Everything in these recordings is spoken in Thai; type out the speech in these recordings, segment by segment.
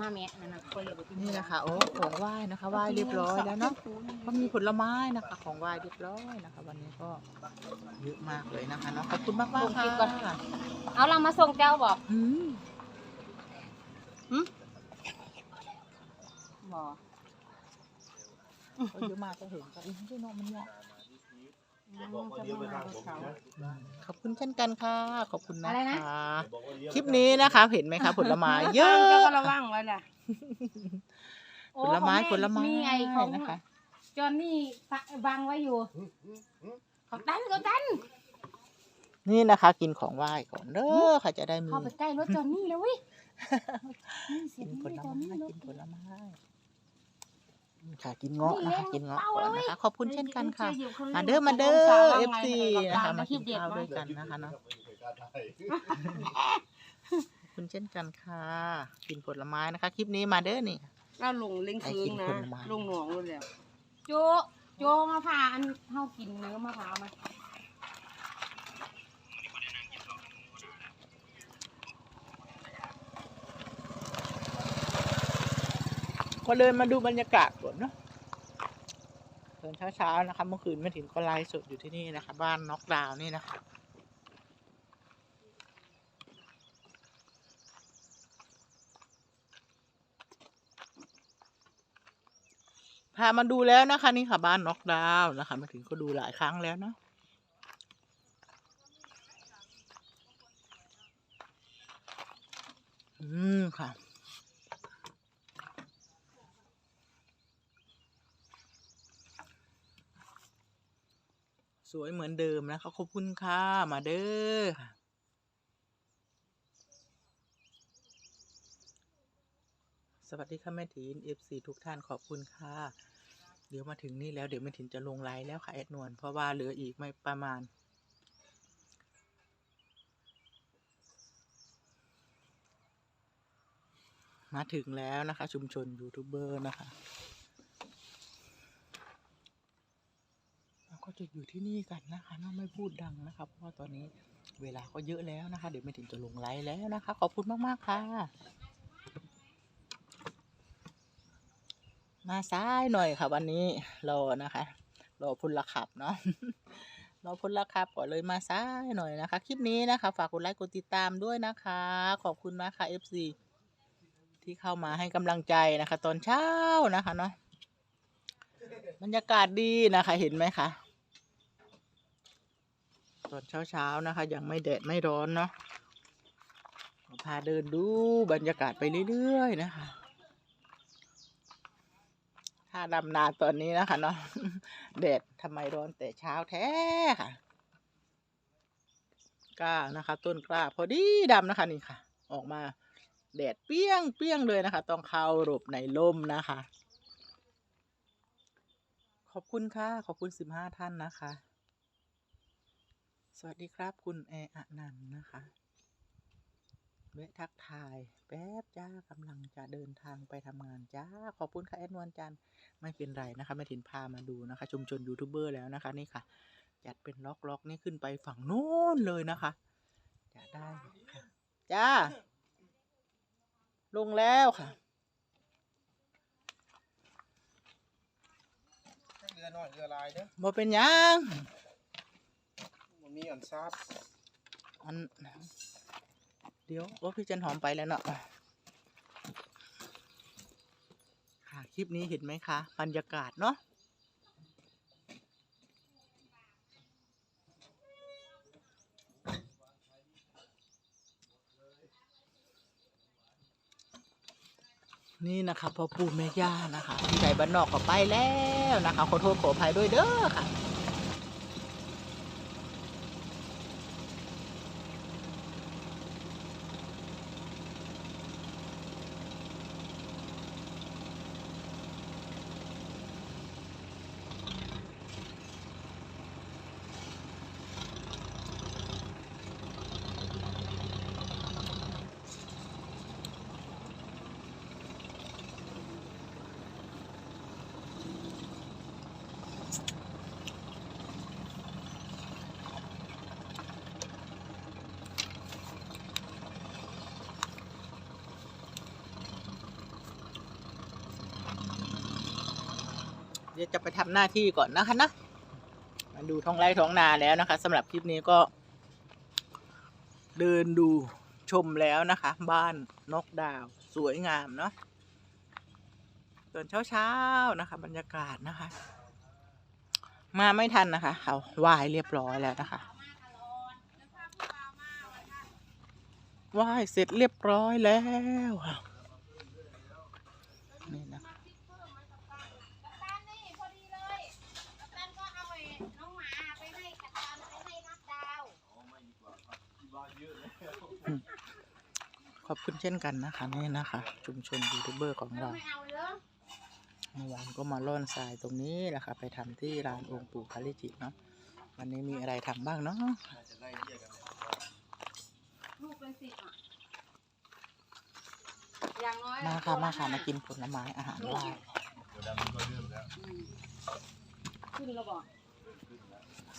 มาแม่นั่นน่ะคนเหลือไปกินนี่นะคะโอ้ของไหว้นะคะไหว้เรียบร้อยแล้วเนาะก็มีผลไม้นะคะ ของไหว้เรียบร้อยนะคะ วันนี้ก็เยอะมากเลยนะคะเนาะขอบคุณมากมากๆค่ะเอาเรามาส่งเจ้าบอกอืมบอกก็เยอะมากก็เห็นก็อีกที่น้องมันเนี่ย จะมาเอาเขาขอบคุณเช่นกันค่ะ ขอบคุณนะอะไรนะ คะคลิปนี้นะคะเห็นไหมคะผลไม้เยอะเจ้าก็ระวังไว้ล่ะผลไม้ผลไม้นี่ไงของนะคะ จอนนี่บังไว้อยู่เขาตันเขาตันนี่นะคะ กินของไหว้ก่อนเด้อค่ะจะได้มีเข้าไปใกล้รถจอนนี่แล้วเว้ยนี่เสีกิยงนผนี่ลจอนไม้นี่รถกินผลไม้ ค่ะกินเงาะนะคะกินเงาะก่อนนะคะ ขอบคุณเช่นกันค่ะมาเด้อมาเด้อ FC นะคะมากินข้าวด้วยกันนะคะเนาะขอบคุณเช่นกันค่ะ กินผลไม้นะคะ คลิปนี้มาเด้อนี่เราลงเล้งคืนนะไอ้กินผลไม้ลงหนองเลยแหละโจโจมาพาอันเฮากินเนื้อมะพร้าวมา ก็เดินมาดูบรรยากาศก่อนเนาะตอนเช้าๆนะคะเมื่อคืนไม่ถึงก็ไลฟ์สดอยู่ที่นี่นะคะ บ้านน็อกดาวน์นี่นะคะพามาดูแล้วนะคะนี่ค่ะบ้านน็อกดาวน์นะคะมาถึงก็ดูหลายครั้งแล้วนะอืมค่ะ สวยเหมือนเดิมนะคะขอบคุณค่ะมาเด้อสวัสดีค่ะแม่ถีน FC ทุกท่านขอบคุณค่ะ เดี๋ยวมาถึงนี่แล้วเดี๋ยวแม่ถินจะลงไลน์แล้วค่ะแอดนวลเพราะว่าเหลืออีกไม่ประมาณมาถึงแล้วนะคะ ชุมชนยูทูบเบอร์นะคะ เราก็ จะอยู่ที่นี่กันนะคะเนาะไม่พูดดังนะคะเพราะว่าตอนนี้เวลาก็เยอะแล้วนะคะ เดี๋ยวไม่ถึงจะลงไลฟ์แล้วนะคะ ขอบคุณมากๆค่ะ มาซ้ายหน่อยค่ะ วันนี้รอนะคะรอพลขับเนาะรอพลขับก่อนเลยมาซ้ายหน่อยนะคะ คลิปนี้นะคะ ฝากกดไลค์กดติดตามด้วยนะคะ ขอบคุณมากค่ะ FC ที่เข้ามาให้กำลังใจนะคะ ตอนเช้านะคะเนาะบรรยากาศดีนะคะ เห็นไหมคะ ตอนเช้าๆนะคะ ยังไม่แดดไม่ร้อนเนาะพาเดินดูบรรยากาศไปเรื่อยๆนะคะ ถ้าดำนาตอนนี้นะคะเนาะแดดทำไมร้อนแต่เช้าแท้ค่ะกล้านะคะ ต้นกล้าพอดีดำนะคะนี่ค่ะ ออกมาแดดเปี้ยงเปี้ยงเลยนะคะ ต้องเข้าหลบในร่มนะคะ ขอบคุณค่ะ ขอบคุณสิบห้าท่านนะคะ สวัสดีครับคุณแออนันต์นะคะแวะทักทายแป๊บจ้ากำลังจะเดินทางไปทำงานจ้า ขอบคุณค่ะแอดนวลจันทร์ไม่เป็นไรนะคะแม่ถินพามาดูนะคะ ชุมชนยูทูบเบอร์แล้วนะคะนี่ค่ะ จัดเป็นล็อกล็อกๆนี่ขึ้นไปฝั่งโน้นเลยนะคะ จะได้ค่ะจ้า ลงแล้วค่ะเรือน้อยเรือลายเด้อบ่เป็นหยัง มีอันซับอันเดี๋ยวโอ้พี่จันหอมไปแล้วเนาะค่ะคลิปนี้เห็นไหมคะบรรยากาศเนาะนี่นะคะพ่อปู่แม่ย่านะคะพี่ไก่บ้านนอกก็ไปแล้วนะคะขอโทษขออภัยด้วยเด้อค่ะ ดี๋ยวจะไปทำหน้าที่ก่อนนะคะนะมาดูท้องไร่ท้องนาแล้วนะคะสำหรับคลิปนี้ก็ เดินดูชมแล้วนะคะ บ้านนกดาวสวยงามเนาะตอนเช้าๆนะคะ บรรยากาศนะคะ มาไม่ทันนะคะเขาไหว้เรียบร้อยแล้วนะคะไหว้เสร็จเรียบร้อยแล้ว ขอบคุณเช่นกันนะคะนี่นะคะ ชุมชนยูทูบเบอร์ของเราเราไม่เอาเลยเมื่อวานก็มาล่อนทรายตรงนี้แหละค่ะไปทำที่ลานองค์ปู่คาลิจิเนาะวันนี้มีอะไรทำบ้างเนาะน่าจะไล่เรียกกันลูกเป็นสิบอะอย่างน้อยมาค่ะมาค่ะมากินผลไม้อาหารว่างตัวดำมันก็เริ่มแล้วอืมขึ้นแล้วบอก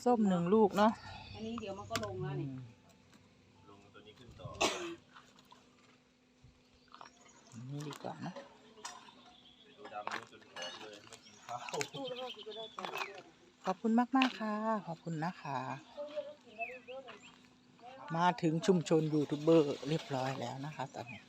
ส้มหนึ่งลูกเนาะอันนี้เดี๋ยวมันก็ลงแล้วอืนี่ ม ลงตัวนี้ขึ้นต่อ อั นี่ดีกว่านะขอบคุณมากมากๆค่ะ ขอบคุณนะคะ มาถึงชุมชนยูทูบเบอร์เรียบร้อยแล้วนะคะตอนนี้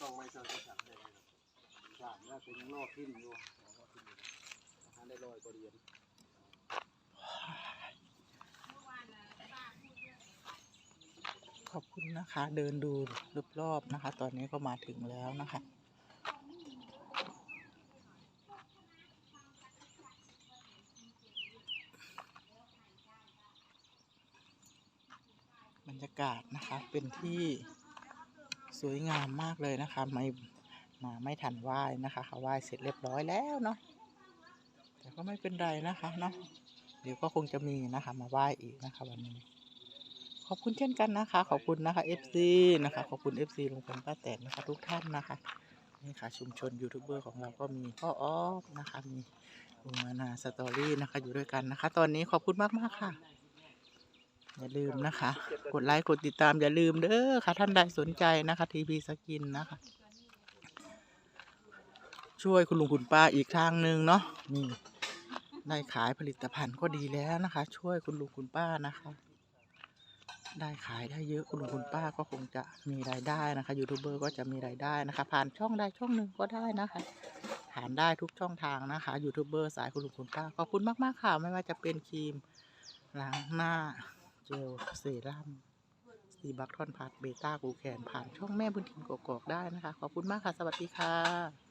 ต้องไม่ต้องสั่งได้เลยสามแล้วเป็นนอกขึ้นอยู่ อาหารได้ลอยกว่าเรียนขอบคุณนะคะ เดินดูรอบๆนะคะ ตอนนี้ก็มาถึงแล้วนะคะบรรยากาศนะคะเป็นที่สวยงามมากเลยนะคะ ไม่มาไม่ทันไหว้นะคะเขาไหว้เสร็จเรียบร้อยแล้วเนาะ แต่ก็ไม่เป็นไรนะคะเนาะเดี๋ยวก็คงจะมีนะคะ มาไหว้อีกนะคะวันนี้ ขอบคุณเช่นกันนะคะ ขอบคุณนะคะ FC นะคะ ขอบคุณ FC ลุงพลป้าแตนนะคะ ทุกท่านนะคะนี่ค่ะชุมชนยูทูบเบอร์ของเราก็มีพ่อออฟนะคะมีลุงมานาสตอรี่นะคะ อยู่ด้วยกันนะคะ ตอนนี้ขอบคุณมากมากค่ะ อย่าลืมนะคะ กดไลค์กดติดตามอย่าลืมเด้อค่ะท่านใดสนใจนะคะทีพีสกินนะคะ ช่วยคุณลุงคุณป้าอีกทางหนึ่งเนาะนี่ได้ขายผลิตภัณฑ์ก็ดีแล้วนะคะ ช่วยคุณลุงคุณป้านะคะ ได้ขายได้เยอะคุณลุงคุณป้าก็คงจะมีรายได้นะคะยูทูบเบอร์ก็จะมีรายได้นะคะ ผ่านช่องใดช่องหนึ่งก็ได้นะคะผ่านได้ทุกช่องทางนะคะยูทูบเบอร์สายคุณลุงคุณป้าขอบคุณมากๆค่ะไม่ว่าจะเป็นครีมล้างหน้าเจลเซรั่มซีบัคทอนพัดเบต้ากูแคนผ่านช่องแม่บุญถิ่นกอกๆได้นะคะ ขอบคุณมากค่ะ สวัสดีค่ะ